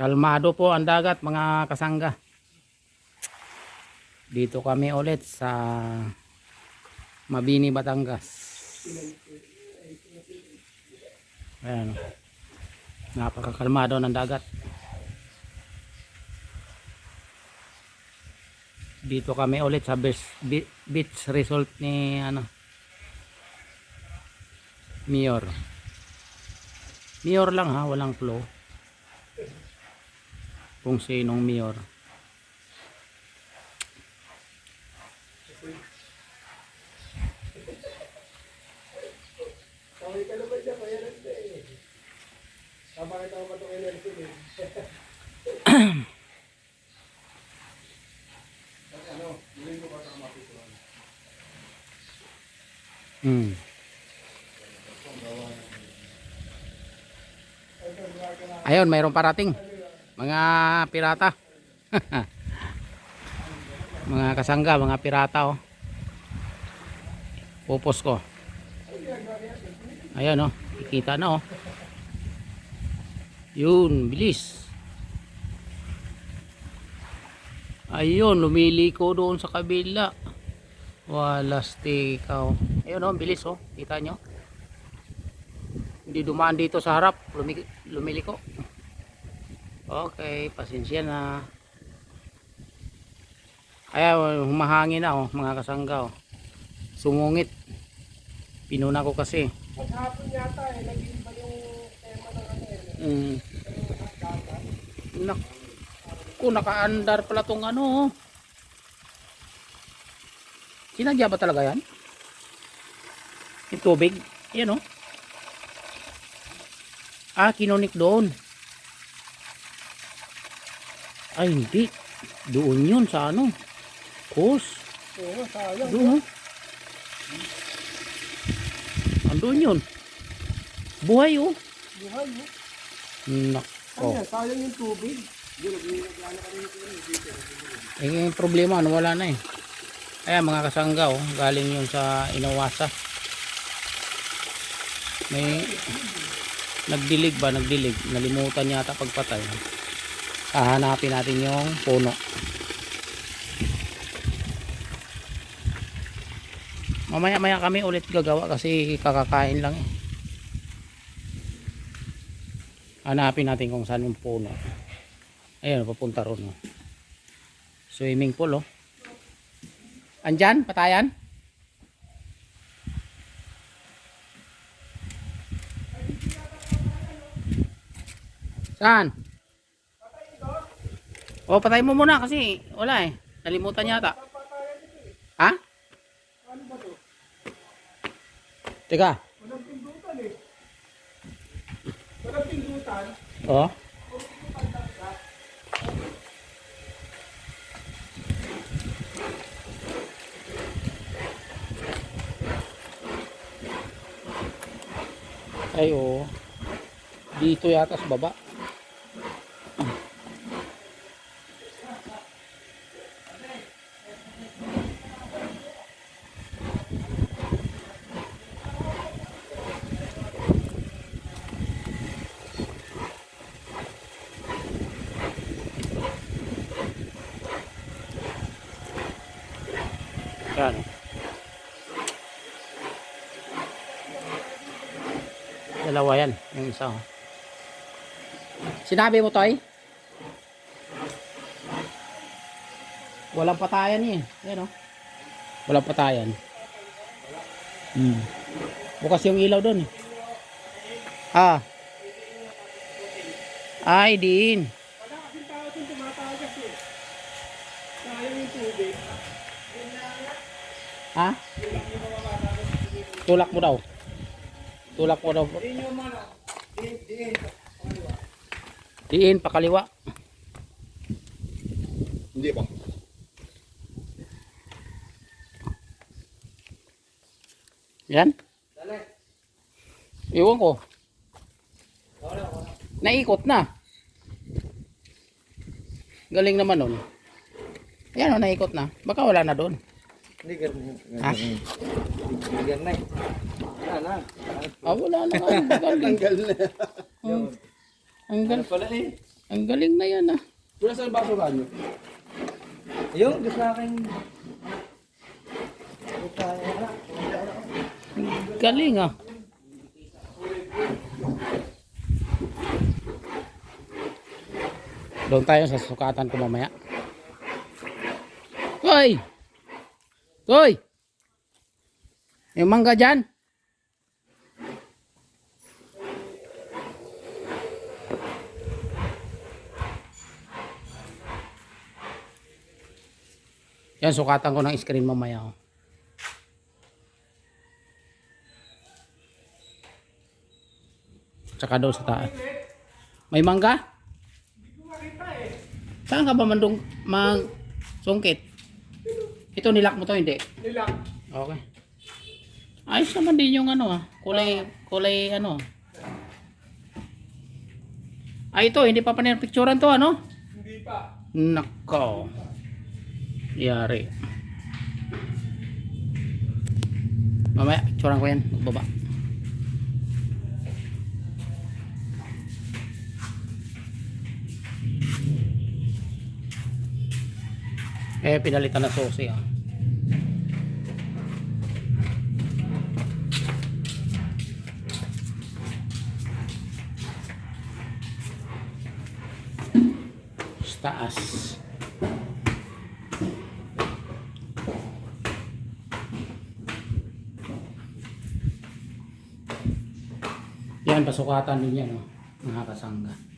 Kalmado po ang dagat mga kasangga. Dito kami ulit sa Mabini, Batangas. Ayan. Napakakalmado ng dagat. Dito kami ulit sa beach, be- beach resort ni ano Mior. Mior lang ha, walang flow kung sinong mayor. Hmm. Ayun, mayroong parating. Mga pirata. mga kasangga, mga pirata oh. Pupos ko. Ayan oh, ikita na oh. Yun, bilis. Ayun, lumiliko doon sa kabila. Walas tikaw. Ayun oh, bilis oh. Kita nyo? Hindi dumaan dito sa harap. Lumi lumiliko. Okay, pasensya na. Ayan, humahangin na oh, mga kasangga oh. Sumungit. Pinuna ko kasi. Maghapon yata eh, naging ba yung tema ng ano eh. Mm. Naku, nakaandar pala tong ano. oh. Sinadya ba talaga yan? Yung tubig? Yan oh. Ah, kinunik doon. Ay, hindi. Doon yun sa ano. Kus. Oo, sayang. Doon oh. Andun yun. Buhay oh. Buhay mo. Nako. Ano yan, sayang yung tubig. Eh, problema, nawala na eh. Ayan, mga kasangga, oh, galing yun sa inawasa. May nagdilig ba? Nagdilig. Nalimutan yata pagpatay. Hahanapin natin yung puno. Mamaya-maya kami ulit gagawa kasi kakakain lang eh. Hanapin natin kung saan yung puno. Ayun, papunta ron. Swimming pool, oh. Andyan, patayan? Saan? O, patay mo muna kasi wala eh. Nalimutan yata. Ha? Teka. Walang pindutan eh. Walang pindutan. Oh. Ay oo. Dito yata sa baba. Yan. Dalawa yan, yung isa. oh. Sinabi mo, Toy? Walang patayan eh. Yan, oh. Walang patayan. Hmm. Bukas yung ilaw doon. eh. Ah. Ay, din. Wala kasing tao dun tumatagas eh. Sayang yung tubig. Ha? Tulak mo daw. Tulak mo daw. Diin. Diin, pakaliwa. Hindi ba? Yan. Dali. Iwan ko. Naikot na. Galing naman nun. Ayan o, naikot na. Baka wala na doon. Hindi ganun. Ha? Hindi ganun. Wala na. Ah, wala na. Ang galing. Tanggal na. Oh, ang, Ano gal pala eh. ang galing na yan ah. Wala sa baso ba nyo? Yung, doon sa akin. Ang galing ah. Doon tayo sa sukatan ko mamaya. Hoy! Hoy! Yung mangga dyan? Yan, sukatan ko ng screen mamaya. Oh. Tsaka doon sa taas. May mangga? Saan ka ba mandung mang sungkit? Ito nilak mo to hindi. Nila. Okay. Ayos naman din yung ano ah. Kulay kulay ano. Ay ito, hindi pa pa picturean to ano? Hindi pa. Nako. Yari. Mamaya, picturean ko yan. Magbaba. Eh, pinalitan na susi ah. Taas. Yan, pasukatan din yan, oh. Mga kasangga.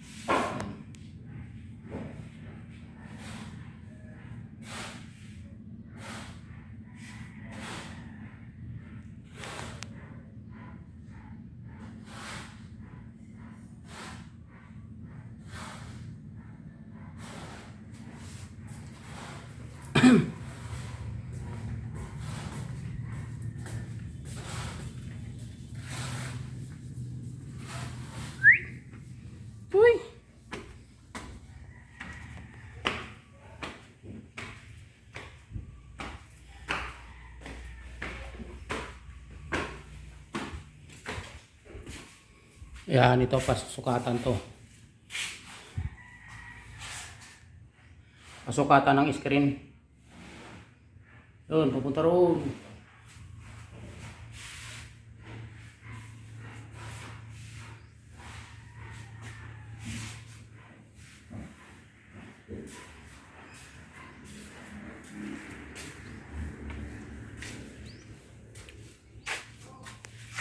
Uy! Yan, ito pasukatan to. Pasukatan ng screen. Doon, pupunta roon.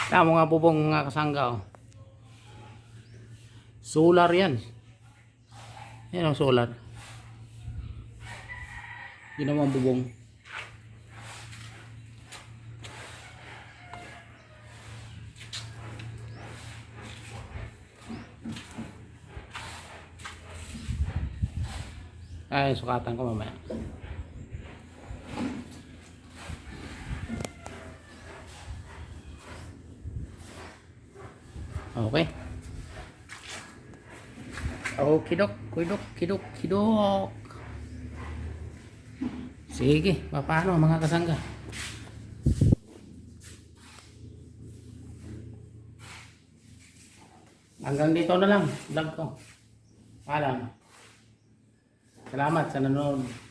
Tama nga bubong mga kasangga oh. Solar yan. Yan ang solar. Yun naman bubong. Ay, sukatan ko mamaya. Okay. Okidok, kidok, kidok, kidok. Sige, paano mga kasangga? Hanggang dito na lang, vlog ko. Paalam. Salamat sa nanonood.